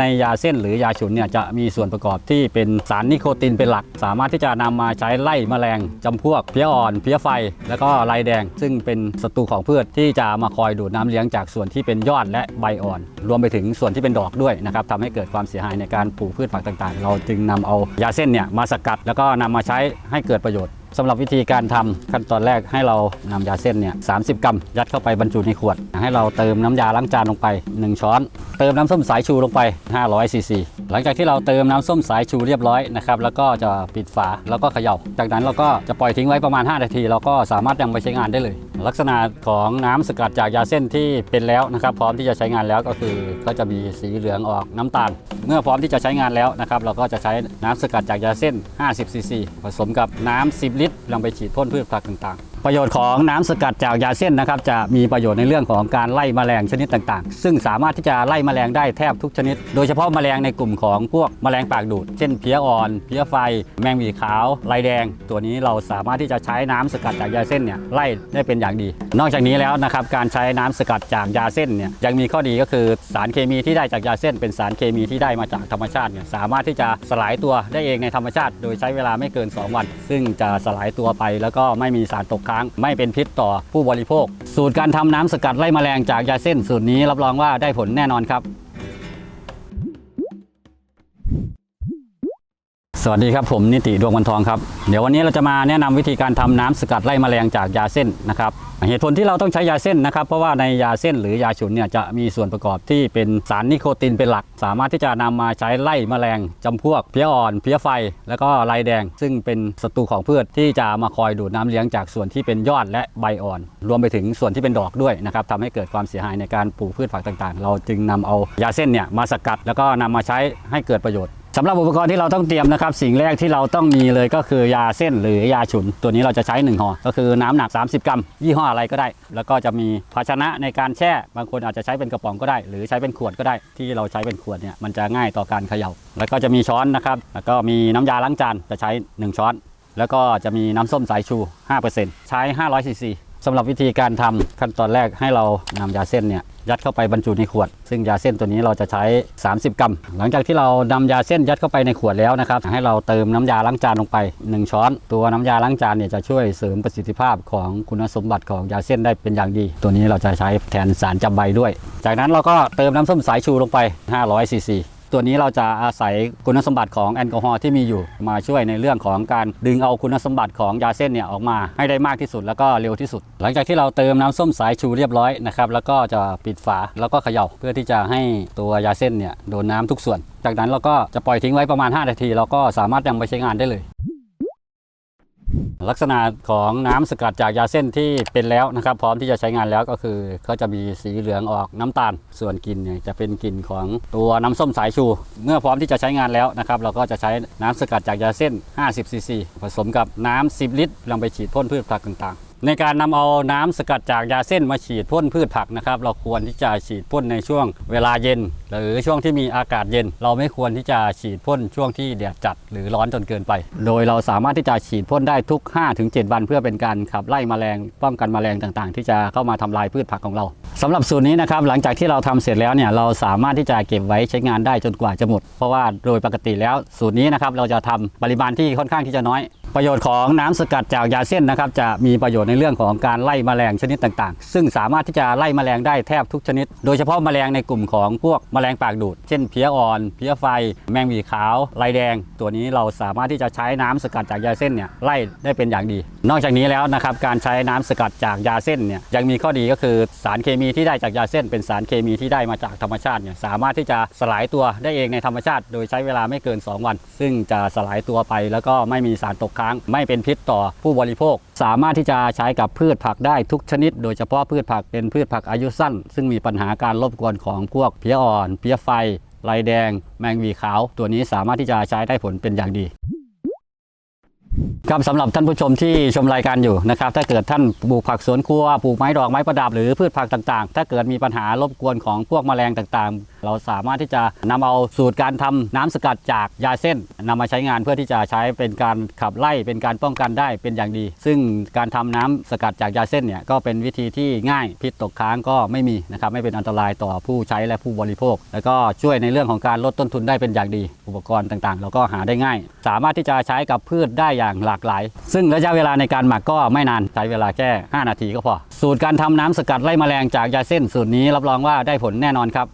ในยาเส้นหรือยาฉุนเนี่ยจะมีส่วนประกอบที่เป็นสารนิโคตินเป็นหลัก สามารถที่จะนำมาใช้ไล่แมลงจำพวกเพี้ยอ่อนเพี้ยไฟ แล้วก็ลายแดง ซึ่งเป็นศัตรูของพืชที่จะมาคอยดูดน้ำเลี้ยงจากส่วนที่เป็นยอดและใบอ่อน รวมไปถึงส่วนที่เป็นดอกด้วยนะครับทำให้เกิดความเสียหายในการปลูกพืชผักต่างๆ เราจึงนำเอายาเส้นเนี่ยมาสกัด แล้วก็นำมาใช้ให้เกิดประโยชน์ สำหรับวิธีการทำขั้นตอนแรกให้เรานำยาเส้นเนี่ย30กรัม ยัดเข้าไปบรรจุในขวด ให้เราเติมน้ำยาล้างจานลงไป 1 ช้อน เติมน้ำส้มสายชูลงไป500ซีซีหลังจากที่เราเติมน้ำส้มสายชูเรียบร้อยนะครับแล้วก็จะปิดฝาแล้วก็เขย่า จากนั้นเราก็จะปล่อยทิ้งไว้ประมาณ 5 นาที เราก็สามารถนำไปใช้งานได้เลย ลักษณะของน้ำสกัดจากยาเส้นที่เป็นแล้วนะครับ พร้อมที่จะใช้งานแล้วก็คือก็จะมีสีเหลืองออกน้ำตาล เมื่อพร้อมที่จะใช้งานแล้วนะครับ เราก็จะใช้น้ำสกัดจากยาเส้น 50 ซีซีผสมกับน้ำ10 ลิตรนำไปฉีดพ่นพืชผักต่าง ประโยชน์ของน้ำสกัดจากยาเส้นนะครับ จะมีประโยชน์ในเรื่องของการไล่แมลงชนิดต่างๆ ซึ่งสามารถที่จะไล่แมลงได้แทบทุกชนิด โดยเฉพาะแมลงในกลุ่มของพวกแมลงปากดูด เช่นเพี้ยอ่อน เพี้ยไฟ แมงวีขาวลายแดง ตัวนี้เราสามารถที่จะใช้น้ำสกัดจากยาเส้นเนี่ยไล่ได้เป็นอย่างดี นอกจากนี้แล้วนะครับการใช้น้ำสกัดจากยาเส้นเนี่ยยังมีข้อดีก็คือสารเคมีที่ได้จากยาเส้น เป็นสารเคมีที่ได้มาจากธรรมชาติเนี่ยสามารถที่จะสลายตัวได้เองในธรรมชาติ โดยใช้เวลาไม่เกิน 2 วัน ซึ่งจะสลายตัวไปแล้วก็ไม่มีสารตกค้างไม่เป็นพิษต่อผู้บริโภค สูตรการทำน้ำสกัดไล่แมลงจากยาเส้นสูตรนี้รับรองว่าได้ผลแน่นอนครับ สวัสดีครับผมนิติดวงวันทองครับเดี๋ยววันนี้เราจะมาแนะนำวิธีการทำน้ำสกัดไล่แมลงจากยาเส้นนะครับเหตุผลที่เราต้องใช้ยาเส้นนะครับ เพราะว่าในยาเส้นหรือยาฉุนเนี่ยจะมีส่วนประกอบที่เป็นสารนิโคตินเป็นหลัก สามารถที่จะนำมาใช้ไล่แมลงจำพวกเพี้ยอ่อนเพี้ยไฟ แล้วก็ลายแดง ซึ่งเป็นศัตรูของพืชที่จะมาคอยดูดน้ำเลี้ยงจากส่วนที่เป็นยอดและใบอ่อน รวมไปถึงส่วนที่เป็นดอกด้วยนะครับทำให้เกิดความเสียหายในการปลูกพืชผักต่างๆ เราจึงนำเอายาเส้นเนี่ยมาสกัด แล้วก็นำมาใช้ให้เกิดประโยชน์ สำหรับอุปกรณ์ที่เราต้องเตรียมนะครับ สิ่งแรกที่เราต้องมีเลยก็คือยาเส้นหรือยาฉุน ตัวนี้เราจะใช้1ห่อก็คือน้ำหนัก 30 กรัม ยี่ห้ออะไรก็ได้ แล้วก็จะมีภาชนะในการแช่บางคนอาจจะใช้เป็นกระป๋องก็ได้ หรือใช้เป็นขวดก็ได้ ที่เราใช้เป็นขวดเนี่ยมันจะง่ายต่อการเขย่า แล้วก็จะมีช้อนนะครับแล้วก็มีน้ำยาล้างจานจะใช้ 1 ช้อน แล้วก็จะมีน้ำส้มสายชู 5%ใช้500ซีซี สำหรับวิธีการทำขั้นตอนแรกให้เรานำยาเส้นเนี่ยยัดเข้าไปบรรจุในขวด ซึ่งยาเส้นตัวนี้เราจะใช้ 30 กรัม หลังจากที่เรานำยาเส้นยัดเข้าไปในขวดแล้วนะครับ ให้เราเติมน้ำยาล้างจานลงไป 1 ช้อน ตัวน้ำยาล้างจานเนี่ยจะช่วยเสริมประสิทธิภาพของคุณสมบัติของยาเส้นได้เป็นอย่างดี ตัวนี้เราจะใช้แทนสารจำใบด้วย จากนั้นเราก็เติมน้ำส้มสายชูลงไป500ซีซี ตัวนี้เราจะอาศัยคุณสมบัติของแอลกอฮอล์ที่มีอยู่มาช่วยในเรื่องของการดึงเอาคุณสมบัติของยาเส้นเนี่ยออกมาให้ได้มากที่สุดแล้วก็เร็วที่สุด หลังจากที่เราเติมน้ำส้มสายชูเรียบร้อยนะครับแล้วก็จะปิดฝาแล้วก็เขย่าเพื่อที่จะให้ตัวยาเส้นเนี่ยโดนน้ำทุกส่วน จากนั้นเราก็จะปล่อยทิ้งไว้ประมาณ 5 นาที เราก็สามารถนำไปใช้งานได้เลย ลักษณะของน้ำสกัดจากยาเส้นที่เป็นแล้วนะครับ พร้อมที่จะใช้งานแล้วก็คือก็จะมีสีเหลืองออกน้ำตาล ส่วนกลิ่นเนี่ยจะเป็นกลิ่นของตัวน้ำส้มสายชู เมื่อพร้อมที่จะใช้งานแล้วนะครับ เราก็จะใช้น้ำสกัดจากยาเส้น 50ซีซีผสมกับน้ำ10 ลิตรนำไปฉีดพ่นพืชผักต่างๆในการนำเอาน้ำสกัดจากยาเส้นมาฉีดพ่นพืชผักนะครับ เราควรที่จะฉีดพ่นในช่วงเวลาเย็นหรือช่วงที่มีอากาศเย็น เราไม่ควรที่จะฉีดพ่นช่วงที่แดดจัดหรือร้อนจนเกินไป โดยเราสามารถที่จะฉีดพ่นได้ทุก 5-7 วัน เพื่อเป็นการขับไล่แมลงป้องกันแมลงต่างๆ ที่จะเข้ามาทำลายพืชผักของเราสำหรับสูตรนี้นะครับหลังจากที่เราทำเสร็จแล้วเนี่ยเราสามารถที่จะเก็บไว้ใช้งานได้จนกว่าจะหมด เพราะว่าโดยปกติแล้วสูตรนี้นะครับเราจะทำปริมาณที่ค่อนข้างที่จะน้อยประโยชน์ของน้ำสกัดจากยาเส้นนะครับจะมีประโยชน์ในเรื่องของการไล่แมลงชนิดต่างๆ ซึ่งสามารถที่จะไล่แมลงได้แทบทุกชนิด โดยเฉพาะแมลงในกลุ่มของพวกแมลงปากดูด เช่นเพี้ยอ่อน เพี้ยไฟ แมงวีขาวลายแดง ตัวนี้เราสามารถที่จะใช้น้ำสกัดจากยาเส้นเนี่ยไล่ได้เป็นอย่างดี นอกจากนี้แล้วนะครับการใช้น้ำสกัดจากยาเส้นเนี่ยยังมีข้อดีก็คือสารเคมีที่ได้จากยาเส้น เป็นสารเคมีที่ได้มาจากธรรมชาติเนี่ยสามารถที่จะสลายตัวได้เองในธรรมชาติ โดยใช้เวลาไม่เกิน 2 วัน ซึ่งจะสลายตัวไป แล้วก็ไม่มีสารตกค้าง ไม่เป็นพิษต่อผู้บริโภค สามารถที่จะใช้กับพืชผักได้ทุกชนิด โดยเฉพาะพืชผักเป็นพืชผักอายุสั้น ซึ่งมีปัญหาการรบกวนของพวกเพี้ยอ่อนเพี้ยไฟลายแดง แมงวีขาว ตัวนี้สามารถที่จะใช้ได้ผลเป็นอย่างดี ครับสำหรับท่านผู้ชมที่ชมรายการอยู่นะครับ ถ้าเกิดท่านปลูกผักสวนครัวปลูกไม้ดอกไม้ประดับหรือพืชผักต่างๆ ถ้าเกิดมีปัญหารบกวนของพวกแมลงต่างๆ เราสามารถที่จะนำเอาสูตรการทำน้ำสกัดจากยาเส้นนำมาใช้งานเพื่อที่จะใช้เป็นการขับไล่เป็นการป้องกันได้เป็นอย่างดี ซึ่งการทำน้ำสกัดจากยาเส้นเนี่ยก็เป็นวิธีที่ง่ายพิษตกค้างก็ไม่มีนะครับไม่เป็นอันตรายต่อผู้ใช้และผู้บริโภค แล้วก็ช่วยในเรื่องของการลดต้นทุนได้เป็นอย่างดี อุปกรณ์ต่างๆ เราก็หาได้ง่าย สามารถที่จะใช้กับพืชได้อย่างหลากหลาย ซึ่งระยะเวลาในการหมักก็ไม่นานใช้เวลาแค่ 5 นาทีก็พอ สูตรการทำน้ำสกัดไล่แมลงจากยาเส้นสูตรนี้รับรองว่าได้ผลแน่นอนครับ